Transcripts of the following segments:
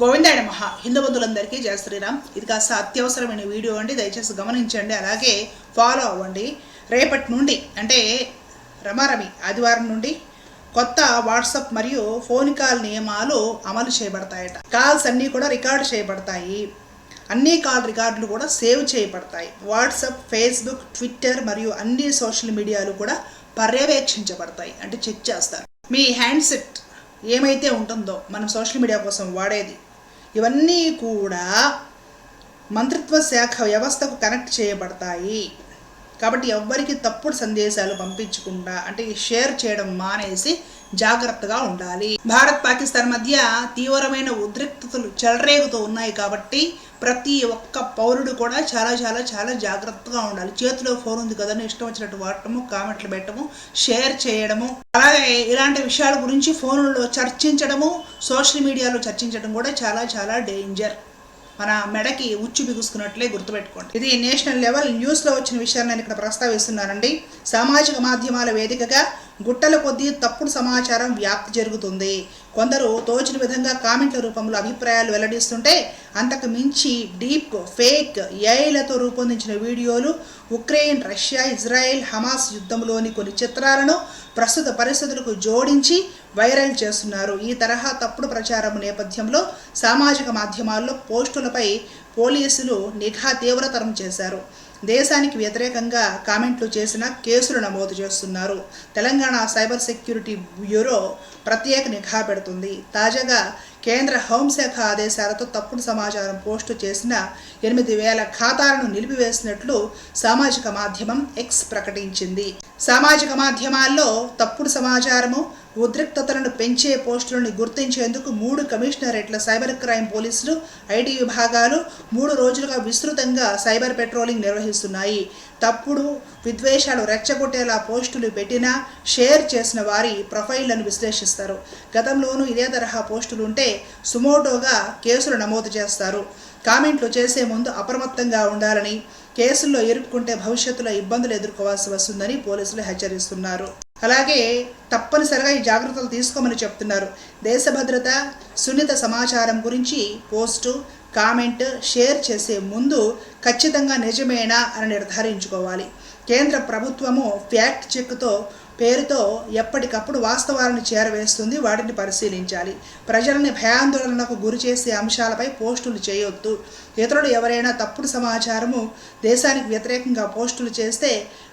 గోవిందాయ మహా హిందూ బంధువులందరికీ జయ శ్రీరామ్. ఇది కాస్త అత్యవసరమైన వీడియో అండి. దయచేసి గమనించండి. అలాగే ఫాలో అవ్వండి. రేపటి నుండి అంటే రమారమి ఆదివారం నుండి కొత్త వాట్సాప్ మరియు ఫోన్ కాల్ నియమాలు అమలు చేయబడతాయట. కాల్స్ అన్నీ కూడా రికార్డు చేయబడతాయి. అన్ని కాల్ రికార్డులు కూడా సేవ్ చేయబడతాయి. వాట్సాప్ ఫేస్బుక్ ట్విట్టర్ మరియు అన్ని సోషల్ మీడియాలు కూడా పర్యవేక్షించబడతాయి. అంటే చెక్ చేస్తారు. మీ హ్యాండ్సెట్ ఏమైతే ఉంటుందో మనం సోషల్ మీడియా కోసం వాడేది ఇవన్నీ కూడా మంత్రిత్వ శాఖ వ్యవస్థకు కనెక్ట్ చేయబడతాయి. కాబట్టి ఎవ్వరికి తప్పుడు సందేశాలు పంపించకుండా అంటే షేర్ చేయడం మానేసి జాగ్రత్తగా ఉండాలి. భారత్ పాకిస్తాన్ మధ్య తీవ్రమైన ఉద్రిక్తతలు చెలరేగుతూ ఉన్నాయి కాబట్టి ప్రతి ఒక్క పౌరుడు కూడా చాలా చాలా చాలా జాగ్రత్తగా ఉండాలి. చేతిలో ఫోన్ ఉంది కదని ఇష్టం వచ్చినట్టు వాడటము కామెంట్లు పెట్టడము షేర్ చేయడము. అలాగే ఇలాంటి విషయాల గురించి ఫోన్లలో చర్చించడము సోషల్ మీడియాలో చర్చించడం కూడా చాలా చాలా డేంజర్. మన మెడకి ఉచ్చు బిగుసుకున్నట్లే గుర్తుపెట్టుకోండి. ఇది నేషనల్ లెవెల్ న్యూస్లో వచ్చిన విషయాన్ని నేను ఇక్కడ ప్రస్తావిస్తున్నానండి. సామాజిక మాధ్యమాల వేదికగా గుట్టల కొద్దీ తప్పుడు సమాచారం వ్యాప్తి జరుగుతుంది. కొందరు తోచిన విధంగా కామెంట్ల రూపంలో అభిప్రాయాలు వెల్లడిస్తుంటే అంతకు మించి డీప్ ఫేక్ ఏఐలతో రూపొందించిన వీడియోలు ఉక్రెయిన్ రష్యా ఇజ్రాయెల్ హమాస్ యుద్ధంలోని కొన్ని చిత్రాలను ప్రస్తుత పరిస్థితులకు జోడించి వైరల్ చేస్తున్నారు. ఈ తరహా తప్పుడు ప్రచారం నేపథ్యంలో సామాజిక మాధ్యమాల్లో పోస్టులపై పోలీసులు నిఘా తీవ్రతరం చేశారు. దేశానికి వ్యతిరేకంగా కామెంట్లు చేసిన కేసులు నమోదు చేస్తున్నారు. తెలంగాణ సైబర్ సెక్యూరిటీ బ్యూరో ప్రత్యేక నిఘా పెడుతుంది. తాజాగా కేంద్ర హోంశాఖ ఆదేశాలతో తప్పుడు సమాచారం పోస్టు చేసిన ఎనిమిది వేల ఖాతాలను నిలిపివేసినట్లు సామాజిక మాధ్యమం ఎక్స్ ప్రకటించింది. సామాజిక మాధ్యమాల్లో తప్పుడు సమాచారము ఉద్రిక్తతలను పెంచే పోస్టులను గుర్తించేందుకు మూడు కమిషనరేట్ల సైబర్ క్రైమ్ పోలీసులు ఐటీ విభాగాలు మూడు రోజులుగా విస్తృతంగా సైబర్ పెట్రోలింగ్ నిర్వహిస్తున్నాయి. తప్పుడు విద్వేషాలు రెచ్చగొట్టేలా పోస్టులు పెట్టినా షేర్ చేసిన వారి ప్రొఫైళ్ళను విశ్లేషిస్తారు. గతంలోనూ ఇదే తరహా పోస్టులు ఉంటే సుమోటోగా కేసులు నమోదు చేస్తారు. కామెంట్లు చేసే ముందు అప్రమత్తంగా ఉండాలని కేసుల్లో ఇరుక్కుంటే భవిష్యత్తులో ఇబ్బందులు ఎదుర్కోవాల్సి వస్తుందని పోలీసులు హెచ్చరిస్తున్నారు. అలాగే తప్పనిసరిగా ఈ జాగ్రత్తలు తీసుకోమని చెప్తున్నారు. దేశ భద్రత సున్నిత సమాచారం గురించి పోస్టు కామెంట్ షేర్ చేసే ముందు ఖచ్చితంగా నిజమేనా అని నిర్ధారించుకోవాలి. కేంద్ర ప్రభుత్వము ఫ్యాక్ట్ చెక్తో పేరుతో ఎప్పటికప్పుడు వాస్తవాలను చేరవేస్తుంది వాటిని పరిశీలించాలి. ప్రజలని భయాందోళనకు గురి చేసే అంశాలపై పోస్టులు చేయొద్దు. ఇతరులు ఎవరైనా తప్పుడు సమాచారము దేశానికి వ్యతిరేకంగా పోస్టులు చేస్తే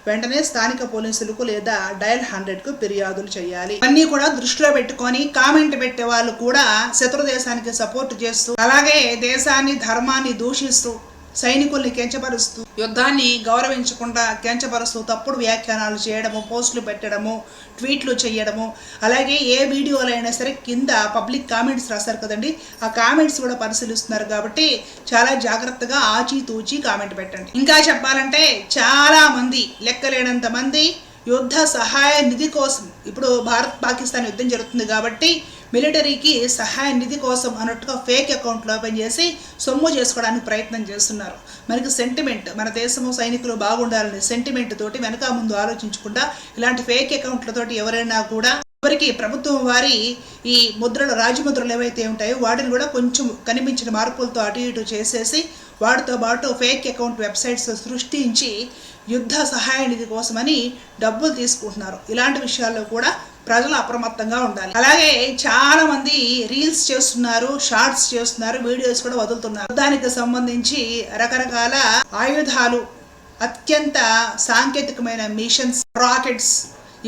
వెంటనే స్థానిక పోలీసులకు లేదా డయల్ హండ్రెడ్కు ఫిర్యాదులు చేయాలి. అన్నీ కూడా దృష్టిలో పెట్టుకొని కామెంట్ పెట్టే వాళ్ళు కూడా శత్రు దేశానికి సపోర్ట్ చేస్తూ అలాగే దేశాన్ని ధర్మాన్ని దూషిస్తూ సైనికుల్ని కెంచపరుస్తూ యుద్ధాన్ని గౌరవించకుండా కెంచపరుస్తూ తప్పుడు వ్యాఖ్యానాలు చేయడము పోస్టులు పెట్టడము ట్వీట్లు చేయడము అలాగే ఏ వీడియోలైనా అయినా సరే కింద పబ్లిక్ కామెంట్స్ రాశారు కదండి. ఆ కామెంట్స్ కూడా పరిశీలిస్తున్నారు కాబట్టి చాలా జాగ్రత్తగా ఆచితూచి కామెంట్ పెట్టండి. ఇంకా చెప్పాలంటే చాలా మంది లెక్కలేనంత మంది యుద్ధ సహాయ నిధి కోసం ఇప్పుడు భారత్ పాకిస్తాన్ యుద్ధం జరుగుతుంది కాబట్టి మిలిటరీకి సహాయ నిధి కోసం అన్నట్టుగా ఫేక్ అకౌంట్లు ఓపెన్ చేసి సొమ్ము చేసుకోవడానికి ప్రయత్నం చేస్తున్నారు. మనకి సెంటిమెంట్ మన దేశము సైనికులు బాగుండాలని సెంటిమెంట్ తోటి వెనక ముందు ఆలోచించకుండా ఇలాంటి ఫేక్ అకౌంట్లతోటి ఎవరైనా కూడా ఎవరికి ప్రభుత్వం వారి ఈ ముద్రలు రాజముద్రలు ఏవైతే ఉంటాయో వాటిని కూడా కొంచెం కనిపించిన మార్పులతో అటు ఇటు చేసేసి వాటితో పాటు ఫేక్ అకౌంట్ వెబ్సైట్స్ సృష్టించి యుద్ధ సహాయ నిధి కోసమని డబ్బులు తీసుకుంటున్నారు. ఇలాంటి విషయాల్లో కూడా ప్రజలు అప్రమత్తంగా ఉండాలి. అలాగే చాలా మంది రీల్స్ చేస్తున్నారు షార్ట్స్ చేస్తున్నారు వీడియోస్ కూడా వదులుతున్నారు. దానికి సంబంధించి రకరకాల ఆయుధాలు అత్యంత సాంకేతికమైన మిషన్స్ రాకెట్స్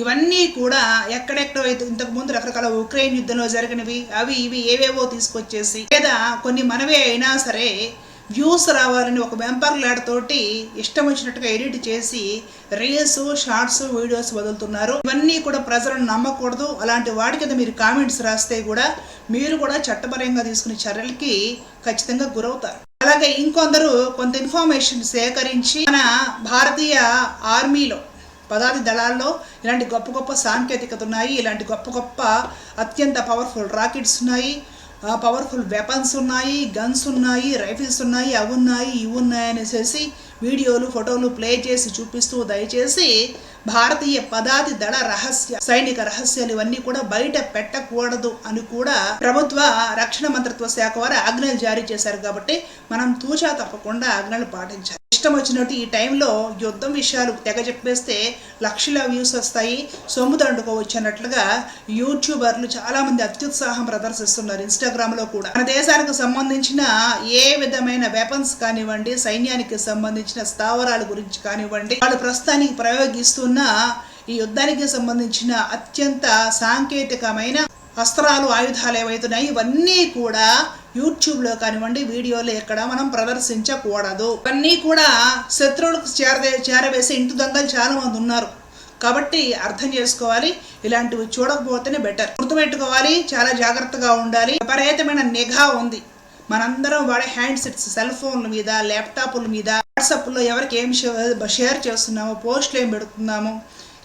ఇవన్నీ కూడా ఎక్కడెక్కడ ఇంతకు ముందు రకరకాల ఉక్రెయిన్ యుద్ధంలో జరిగినవి. అవి ఇవి ఏవేవో తీసుకొచ్చేసి లేదా కొన్ని మనవే అయినా సరే వ్యూస్ రావాలని ఒక వెంపర్ తోటి ఇష్టం వచ్చినట్టుగా ఎడిట్ చేసి రీల్స్ షార్ట్స్ వీడియోస్ వదులుతున్నారు. ఇవన్నీ కూడా ప్రజలను నమ్మకూడదు. అలాంటి వాటి కింద మీరు కామెంట్స్ రాస్తే కూడా మీరు కూడా చట్టపరంగా తీసుకునే చర్యలకి ఖచ్చితంగా గురవుతారు. అలాగే ఇంకొందరు కొంత ఇన్ఫర్మేషన్ సేకరించి మన భారతీయ ఆర్మీలో పదాతి దళాల్లో ఇలాంటి గొప్ప గొప్ప సాంకేతికత ఉన్నాయి. ఇలాంటి గొప్ప గొప్ప అత్యంత పవర్ఫుల్ రాకెట్స్ ఉన్నాయి. పవర్ఫుల్ వెపన్స్ ఉన్నాయి గన్స్ ఉన్నాయి రైఫిల్స్ ఉన్నాయి అవి ఉన్నాయి ఇవి ఉన్నాయి అనేసి వీడియోలు ఫోటోలు ప్లే చేసి చూపిస్తూ దయచేసి భారతీయ పదాతి దళ రహస్య సైనిక రహస్యాలు ఇవన్నీ కూడా బయట పెట్టకూడదు అని కూడా ప్రభుత్వ రక్షణ మంత్రిత్వ శాఖ వారు ఆజ్ఞలు జారీ చేశారు కాబట్టి మనం తూచా తప్పకుండా ఆజ్ఞలు పాటించాలి. ఇష్టం వచ్చినట్టు ఈ టైంలో యుద్ధం విషయాలు తెగ చెప్పేస్తే లక్షల వ్యూస్ వస్తాయి. సొమ్ము దండుకోవచ్చు అన్నట్లుగా యూట్యూబర్లు చాలామంది అత్యుత్సాహం ప్రదర్శిస్తున్నారు ఇన్స్టాగ్రామ్లో కూడా. మన దేశానికి సంబంధించిన ఏ విధమైన వెపన్స్ కానివ్వండి సైన్యానికి సంబంధించిన స్థావరాల గురించి కానివ్వండి వాళ్ళు ప్రస్తుతానికి ప్రయోగిస్తున్న ఈ యుద్ధానికి సంబంధించిన అత్యంత సాంకేతికమైన అస్త్రాలు ఆయుధాలు ఏవైతున్నాయి ఇవన్నీ కూడా యూట్యూబ్లో కానివ్వండి వీడియోలు ఎక్కడ మనం ప్రదర్శించకూడదు. ఇవన్నీ కూడా శత్రువులకు చేరదే చేరవేసే ఇంటి దొంగలు చాలా మంది ఉన్నారు. కాబట్టి అర్థం చేసుకోవాలి ఇలాంటివి చూడకపోతేనే బెటర్. గుర్తుపెట్టుకోవాలి చాలా జాగ్రత్తగా ఉండాలి. విపరీతమైన నిఘా ఉంది. మనందరం వాడే హ్యాండ్ సెట్స్ సెల్ ఫోన్ల మీద ల్యాప్టాప్ల మీద వాట్సాప్లో ఎవరికి ఏం షేర్ చేస్తున్నామో పోస్ట్లు ఏం పెడుతున్నామో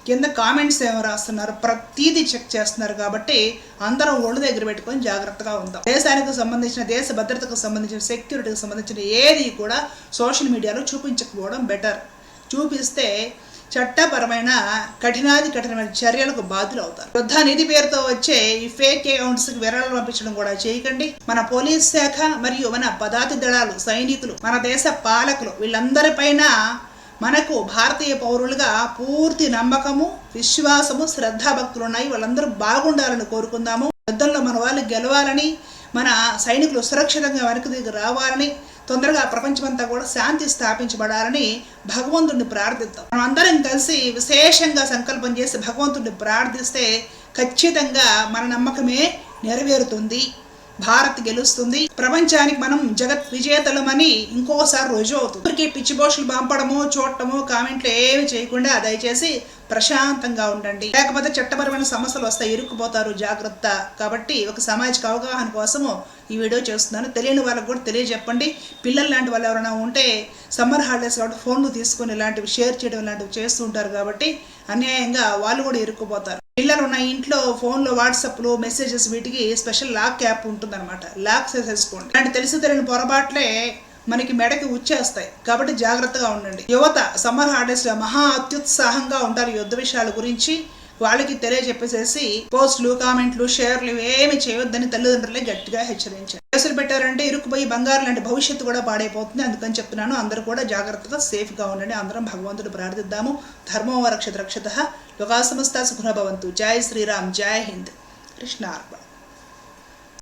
కింద కామెంట్స్ ఏమో రాస్తున్నారు. ప్రతిదీ చెక్ చేస్తున్నారు కాబట్టి అందరం ఒళ్ళు దగ్గర పెట్టుకొని జాగ్రత్తగా ఉందాం. దేశానికి సంబంధించిన దేశ భద్రతకు సంబంధించిన సెక్యూరిటీకి సంబంధించిన ఏది కూడా సోషల్ మీడియాలో చూపించకపోవడం బెటర్ చూపిస్తే చట్టపరమైన కఠినాది కఠినమైన చర్యలకు బాధ్యులు అవుతారు. యుద్ధ నిధి పేరుతో వచ్చే ఈ ఫేక్ అకౌంట్స్కి విరాళాలు పంపించడం కూడా చేయకండి. మన పోలీస్ శాఖ మరియు మన పదాతి దళాలు సైనికులు మన దేశ పాలకులు వీళ్ళందరిపైన మనకు భారతీయ పౌరులుగా పూర్తి నమ్మకము విశ్వాసము శ్రద్ధాభక్తులు ఉన్నాయి వాళ్ళందరూ బాగుండాలని కోరుకుందాము. యుద్ధంలో మన వాళ్ళు గెలవాలని మన సైనికులు సురక్షితంగా వెనక్కి దిగి రావాలని తొందరగా ప్రపంచమంతా కూడా శాంతి స్థాపించబడాలని భగవంతుడిని ప్రార్థిద్దాం. మనం అందరం కలిసి విశేషంగా సంకల్పం చేసి భగవంతుడిని ప్రార్థిస్తే ఖచ్చితంగా మన నమ్మకమే నెరవేరుతుంది. భారత్ గెలుస్తుంది. ప్రపంచానికి మనం జగత్ విజేతలమని ఇంకోసారి రుజువు అవుతుంది. ఊరికే పిచ్చి పోస్టులు పంపడము చూడటము కామెంట్లు ఏమి చేయకుండా దయచేసి ప్రశాంతంగా ఉండండి. లేకపోతే చట్టపరమైన సమస్యలు వస్తాయి ఇరుక్కుపోతారు జాగ్రత్త. కాబట్టి ఒక సామాజిక అవగాహన కోసము ఈ వీడియో చేస్తున్నాను. తెలియని వాళ్ళకు కూడా తెలియజెప్పండి. పిల్లలు లాంటి వాళ్ళు ఎవరైనా ఉంటే సమ్మర్ హాలిడేస్ కాబట్టి ఫోన్లు తీసుకొని ఇలాంటివి షేర్ చేయడం ఇలాంటివి చేస్తుంటారు కాబట్టి అన్యాయంగా వాళ్ళు కూడా ఇరుక్కుపోతారు. పిల్లలు ఉన్న ఇంట్లో ఫోన్లో వాట్సాప్లో మెసేజెస్ వీటికి స్పెషల్ లాక్ యాప్ ఉంటుందన్నమాట. లాక్ చేసేసుకోండి. అంటే తెలిసి తెలియని పొరపాట్లే మనకి మెడకి ఉచ్చేస్తాయి కాబట్టి జాగ్రత్తగా ఉండండి. యువత సమ్మర్ హాలిడేస్లో మహా అత్యుత్సాహంగా ఉంటారు యుద్ధ విషయాల గురించి. వాళ్ళకి తెలియజెప్పేసేసి పోస్టులు కామెంట్లు షేర్లు ఏమి చేయొద్దని తల్లిదండ్రులే గట్టిగా హెచ్చరించారు. కేసులు పెట్టారంటే ఇరుక్కుపోయి బంగారు లాంటి భవిష్యత్తు కూడా పాడైపోతుంది. అందుకని చెప్తున్నాను అందరూ కూడా జాగ్రత్తగా సేఫ్గా ఉండండి. అందరం భగవంతుడు ప్రార్థిద్దాము. ధర్మం రక్షత రక్షత యుగా సమస్త సుఖభవంతు జై శ్రీరామ్ జై హింద్. కృష్ణార్పణ.